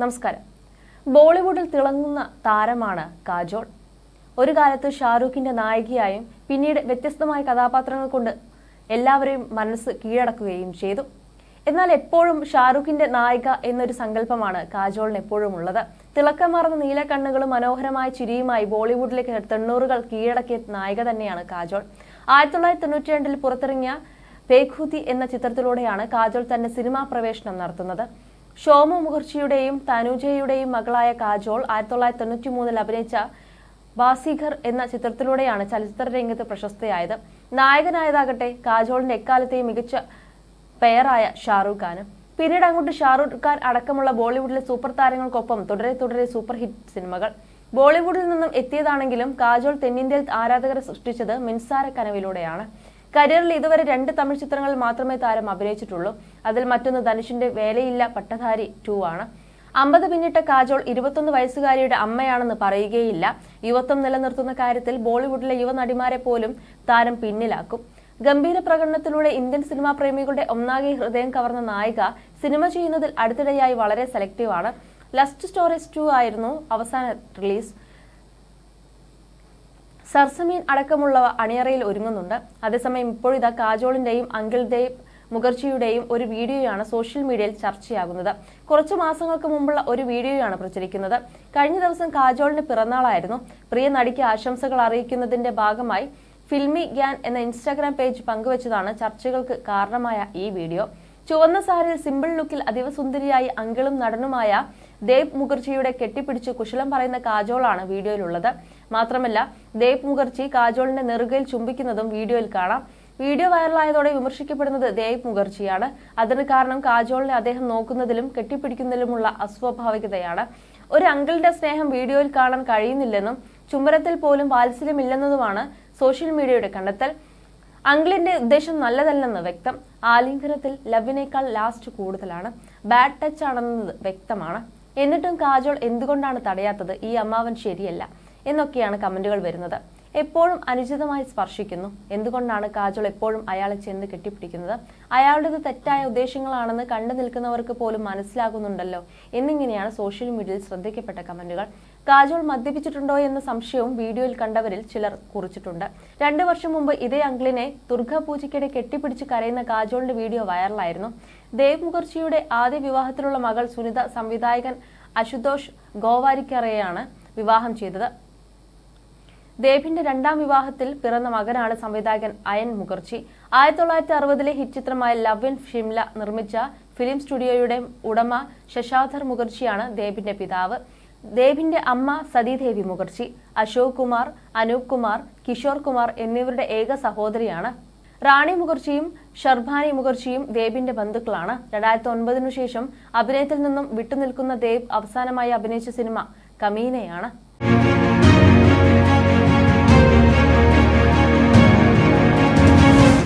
നമസ്കാരം. ബോളിവുഡിൽ തിളങ്ങുന്ന താരമാണ് കാജോൾ. ഒരു കാലത്ത് ഷാരൂഖിന്റെ നായികയായും പിന്നീട് വ്യത്യസ്തമായ കഥാപാത്രങ്ങൾ കൊണ്ട് എല്ലാവരെയും മനസ്സ് കീഴടക്കുകയും ചെയ്തു. എന്നാൽ എപ്പോഴും ഷാരൂഖിന്റെ നായിക എന്നൊരു സങ്കല്പമാണ് കാജോളിന് എപ്പോഴും ഉള്ളത്. തിളക്കമാർന്ന നീല കണ്ണുകളും മനോഹരമായ ചിരിയുമായി ബോളിവുഡിലേക്ക് തൊണ്ണൂറുകൾ കീഴടക്കിയ നായിക തന്നെയാണ് കാജോൾ. ആയിരത്തി തൊള്ളായിരത്തി തൊണ്ണൂറ്റി രണ്ടിൽ പുറത്തിറങ്ങിയ പേഖൂതി എന്ന ചിത്രത്തിലൂടെയാണ് കാജോൾ തന്റെ സിനിമാ പ്രവേശനം നടത്തുന്നത്. ഷോമു മുഖർജിയുടെയും തനുജയുടെയും മകളായ കാജോൾ ആയിരത്തി തൊള്ളായിരത്തി തൊണ്ണൂറ്റി മൂന്നിൽ അഭിനയിച്ച ബാസിഘർ എന്ന ചിത്രത്തിലൂടെയാണ് ചലച്ചിത്ര രംഗത്ത് പ്രശസ്തയായത്. നായകനായതാകട്ടെ കാജോളിന്റെ എക്കാലത്തെയും മികച്ച പെയറായ ഷാറൂഖ് ഖാന്. പിന്നീട് അങ്ങോട്ട് ഷാറൂഖ് ഖാൻ അടക്കമുള്ള ബോളിവുഡിലെ സൂപ്പർ താരങ്ങൾക്കൊപ്പം തുടരെ തുടരെ സൂപ്പർ ഹിറ്റ് സിനിമകൾ. ബോളിവുഡിൽ നിന്നും എത്തിയതാണെങ്കിലും കാജോൾ തെന്നിന്ത്യയിൽ ആരാധകരെ സൃഷ്ടിച്ചത് മിൻസാര കനവിലൂടെയാണ്. കരിയറിൽ ഇതുവരെ രണ്ട് തമിഴ് ചിത്രങ്ങൾ മാത്രമേ താരം അഭിനയിച്ചിട്ടുള്ളൂ. അതിൽ മറ്റൊന്ന് ധനുഷിന്റെ വേലയില്ല പട്ടധാരി ടു ആണ്. അമ്പത് പിന്നിട്ട കാജോൾ ഇരുപത്തൊന്ന് വയസ്സുകാരിയുടെ അമ്മയാണെന്ന് പറയുകയില്ല. യുവത്വം നിലനിർത്തുന്ന കാര്യത്തിൽ ബോളിവുഡിലെ യുവനടിമാരെ പോലും താരം പിന്നിലാക്കും. ഗംഭീര പ്രകടനത്തിലൂടെ ഇന്ത്യൻ സിനിമാ പ്രേമികളുടെ ഒന്നാകെ ഹൃദയം കവർന്ന നായിക സിനിമ ചെയ്യുന്നതിൽ അടുത്തിടെയായി വളരെ സെലക്റ്റീവ് ആണ്. ലസ്റ്റ് സ്റ്റോറീസ് ടു ആയിരുന്നു അവസാന റിലീസ് സർസമീൻ അടക്കമുള്ളവ അണിയറയിൽ ഒരുങ്ങുന്നുണ്ട്. അതേസമയം ഇപ്പോഴിതാ കാജോളിന്റെയും അങ്കിൾ ദേവ് മുഖർജിയുടെയും ഒരു വീഡിയോയാണ് സോഷ്യൽ മീഡിയയിൽ ചർച്ചയാകുന്നത്. കുറച്ചു മാസങ്ങൾക്ക് മുമ്പുള്ള ഒരു വീഡിയോയാണ് പ്രചരിക്കുന്നത്. കഴിഞ്ഞ ദിവസം കാജോളിന്റെ പിറന്നാളായിരുന്നു. പ്രിയ നടിക്ക് ആശംസകൾ അറിയിക്കുന്നതിന്റെ ഭാഗമായി ഫിൽമി ഗ്യാൻ എന്ന ഇൻസ്റ്റാഗ്രാം പേജ് പങ്കുവച്ചതാണ് ചർച്ചകൾക്ക് കാരണമായ ഈ വീഡിയോ. ചുവന്ന സാരിയിൽ സിമ്പിൾ ലുക്കിൽ അതീവ സുന്ദരിയായി അങ്കിളും നടനുമായ ദേവ് മുഖർജിയുടെ കെട്ടിപ്പിടിച്ച് കുശലം പറയുന്ന കാജോളാണ് വീഡിയോയിലുള്ളത്. മാത്രമല്ല ദേവ് മുഖർജി കാജോളിന്റെ നെറുകയിൽ ചുംബിക്കുന്നതും വീഡിയോയിൽ കാണാം. വീഡിയോ വൈറലായതോടെ വിമർശിക്കപ്പെടുന്നത് ദേവ് മുഖർജിയാണ്. അതിന് കാരണം കാജോളിനെ അദ്ദേഹം നോക്കുന്നതിലും കെട്ടിപ്പിടിക്കുന്നതിലുമുള്ള അസ്വാഭാവികതയാണ്. ഒരു അങ്കിളിന്റെ സ്നേഹം വീഡിയോയിൽ കാണാൻ കഴിയുന്നില്ലെന്നും ചുമരത്തിൽ പോലും വാത്സല്യമില്ലെന്നതുമാണ് സോഷ്യൽ മീഡിയയുടെ കണ്ടെത്തൽ. അങ്കിളിന്റെ ഉദ്ദേശം നല്ലതല്ലെന്ന് വ്യക്തം. ആലിംഗനത്തിൽ ലവിനേക്കാൾ ലാസ്റ്റ് കൂടുതലാണ്. ബാഡ് ടച്ച് ആണെന്നത് വ്യക്തമാണ്. എന്നിട്ടും കാജോൾ എന്തുകൊണ്ടാണ് തടയാത്തത്? ഈ അമ്മാവൻ ശരിയല്ല എന്നൊക്കെയാണ് കമന്റുകൾ വരുന്നത്. എപ്പോഴും അനുചിതമായി സ്പർശിക്കുന്നു. എന്തുകൊണ്ടാണ് കാജോൾ എപ്പോഴും അയാളെ ചെന്ന് കെട്ടിപ്പിടിക്കുന്നത്? അയാളുടേത് തെറ്റായ ഉദ്ദേശങ്ങളാണെന്ന് കണ്ടു നിൽക്കുന്നവർക്ക് പോലും മനസ്സിലാകുന്നുണ്ടല്ലോ. എന്നിങ്ങനെയാണ് സോഷ്യൽ മീഡിയയിൽ ശ്രദ്ധിക്കപ്പെട്ട കമന്റുകൾ. കാജോൾ മദ്യപിച്ചിട്ടുണ്ടോ എന്ന സംശയവും വീഡിയോയിൽ കണ്ടവരിൽ ചിലർ കുറിച്ചിട്ടുണ്ട്. രണ്ടു വർഷം മുമ്പ് ഇതേ അങ്കിളിനെ ദുർഗാപൂജയ്ക്കിടെ കെട്ടിപ്പിടിച്ച് കരയുന്ന കാജോളിന്റെ വീഡിയോ വൈറലായിരുന്നു. ദേവ് മുഖർജിയുടെ ആദ്യ വിവാഹത്തിലുള്ള മകൾ സുനിത സംവിധായകൻ അശുതോഷ് ഗോവാരിക്കറയാണ് വിവാഹം ചെയ്തത്. ദേബിന്റെ രണ്ടാം വിവാഹത്തിൽ പിറന്ന മകനാണ് സംവിധായകൻ അയൻ മുഖർജി. ആയിരത്തി തൊള്ളായിരത്തി അറുപതിലെ ഹിറ്റ് ചിത്രമായ ലവ് ഇൻ ഷിംല നിർമ്മിച്ച ഫിലിം സ്റ്റുഡിയോയുടെ ഉടമ ശശാധർ മുഖർജിയാണ് ദേബിന്റെ പിതാവ്. ദേബിന്റെ അമ്മ സതീദേവി മുഖർജി അശോക് കുമാർ അനൂപ് കുമാർ കിഷോർ കുമാർ എന്നിവരുടെ ഏക സഹോദരിയാണ്. റാണി മുഖർജിയും ഷർബാനി മുഖർജിയും ദേബിന്റെ ബന്ധുക്കളാണ്. രണ്ടായിരത്തി ഒൻപതിനു ശേഷം അഭിനയത്തിൽ നിന്നും വിട്ടുനിൽക്കുന്ന ദേബ് അവസാനമായി അഭിനയിച്ച സിനിമ കമീനയാണ്.